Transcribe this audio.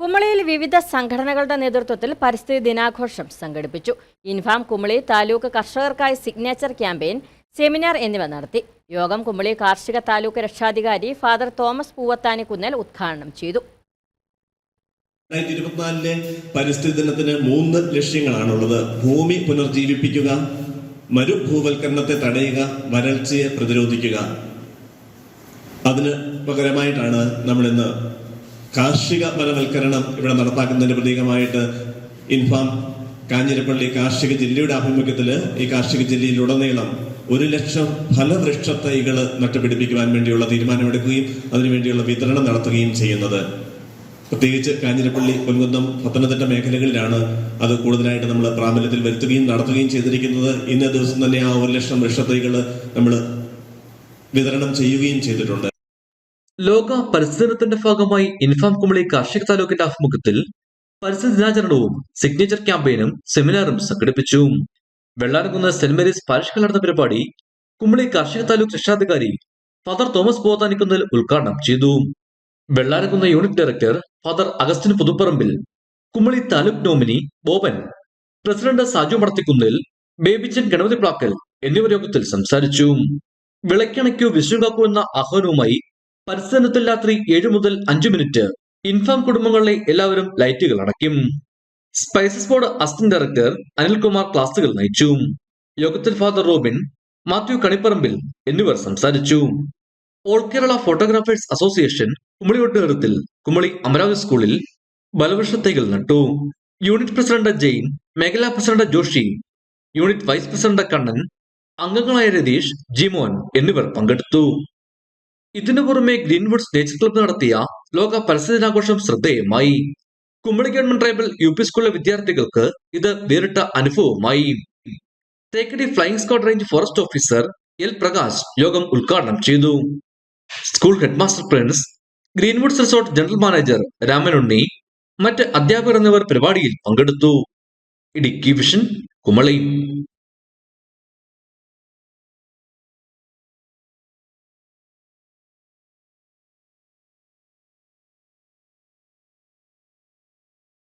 കുമളിയിൽ വിവിധ സംഘടനകളുടെ നേതൃത്വത്തിൽ പരിസ്ഥിതി ദിനാഘോഷം സംഘടിപ്പിച്ചു. ഇൻഫാം കുമളി താലൂക്ക് കർഷകർക്കായി സിഗ്നേച്ചർ ക്യാമ്പയിൻ സെമിനാർ എന്നിവ നടത്തി. യോഗം കുമളി കാർഷിക താലൂക്ക് രക്ഷാധികാരി ഫാദർ തോമസ് പൂവത്താനി കുന്നൽ ഉദ്ഘാടനം ചെയ്തു. ഇരുപത്തിനാലിലെ പരിസ്ഥിതി ദിനത്തിന് മൂന്ന് ലക്ഷ്യങ്ങളാണുള്ളത്. ഭൂമി പുനർജീവിപ്പിക്കുക മരുഭൂവൽക്കരണത്തെ തടയുക വരൾച്ചയെ പ്രതിരോധിക്കുക. അതിന് പകരമായിട്ടാണ് നമ്മൾ ഇന്ന് കാർഷിക വനവൽക്കരണം ഇവിടെ നടപ്പാക്കുന്നതിന്റെ പ്രതീകമായിട്ട് ഇൻഫാം കാഞ്ഞിരപ്പള്ളി കാർഷിക ജില്ലയുടെ ആഭിമുഖ്യത്തിൽ ഈ കാർഷിക ജില്ലയിലുടനീളം ഒരു ലക്ഷം ഫലവൃക്ഷ തൈകൾ നട്ടുപിടിപ്പിക്കുവാൻ വേണ്ടിയുള്ള തീരുമാനമെടുക്കുകയും അതിനുവേണ്ടിയുള്ള വിതരണം നടത്തുകയും ചെയ്യുന്നത്. പ്രത്യേകിച്ച് കാഞ്ഞിരപ്പള്ളി പൊൻകുന്നം പത്തനംതിട്ട മേഖലകളിലാണ് അത് കൂടുതലായിട്ട് നമ്മൾ പ്രാബല്യത്തിൽ വരുത്തുകയും നടത്തുകയും ചെയ്തിരിക്കുന്നത്. ഇന്ന ദിവസം തന്നെ ആ ഒരു ലക്ഷം വൃക്ഷത്തൈകൾ നമ്മൾ വിതരണം ചെയ്യുകയും ചെയ്തിട്ടുണ്ട്. ലോക പരിസ്ഥിതി ദിനത്തിന്റെ ഭാഗമായി ഇൻഫാം കുമളി കാർഷിക താലൂക്കിന്റെ ആഭിമുഖ്യത്തിൽ പരിസ്ഥിതി ദിനാചരണവും സിഗ്നേച്ചർ ക്യാമ്പയിനും സെമിനാറും സംഘടിപ്പിച്ചു. വെള്ളാർകുന്ന് സെന്റ് മേരീസ് പാരിഷ് നടന്ന പരിപാടി കുമളി കാർഷിക താലൂക്ക് രക്ഷാധികാരി ഫാദർ തോമസ് പോതാനിക്കുന്നിൽ ഉദ്ഘാടനം ചെയ്തു. Vellarakunnu unit director father Augustine Puthuparambil Kumily taluk nominee Boban president Saju Madathikunnil Babychan Ganapathi Plakkal എന്നിവർ യോഗത്തിൽ സംസാരിച്ചു. വിളക്കിണയ്ക്കു വിഷുകാക്കൂ എന്ന ആഹ്വാനവുമായി പരിസരത്തിൽ രാത്രി ഏഴു മുതൽ അഞ്ചു മിനിറ്റ്. ഇൻഫാം കുടുംബങ്ങളിലെ എല്ലാവരും ലൈറ്റുകൾ അടയ്ക്കും. Spices board assistant director Anilkumar ക്ലാസുകൾ നയിച്ചു. യോഗത്തിൽ ഫാദർ റോബിൻ മാത്യു കണിപ്പറമ്പിൽ എന്നിവർ സംസാരിച്ചു. All Kerala photographers association Kumily ഒട്ടുകരത്തിൽ Kumily Amaravathi സ്കൂളിൽ ബലവൃക്ഷത്തൈകൾ നട്ടു. യൂണിറ്റ് പ്രസിഡന്റ് ജെയിൻ മേഖലാ president Joshy unit vice president Kannan അംഗങ്ങളായ രതീഷ് ജിമോൻ എന്നിവർ പങ്കെടുത്തു. ഇതിനു പുറമെ ഗ്രീൻവുഡ്സ് നേച്ചർ ക്ലബ്ബ് നടത്തിയ ലോക പരിസ്ഥിതി ദിനാഘോഷം ശ്രദ്ധേയമായി Kumbali government tribal U P സ്കൂളിലെ വിദ്യാർത്ഥികൾക്ക് ഇത് വേറിട്ട അനുഭവമായി Thekkady flying squad range forest officer L Prakash യോഗം ഉദ്ഘാടനം ചെയ്തു. School headmaster prince greenwoods resort general manager Ramanunni മറ്റ് അധ്യാപകർ എന്നിവർ പരിപാടിയിൽ പങ്കെടുത്തു. ഇടുക്കി വിഷൻ കുമളി.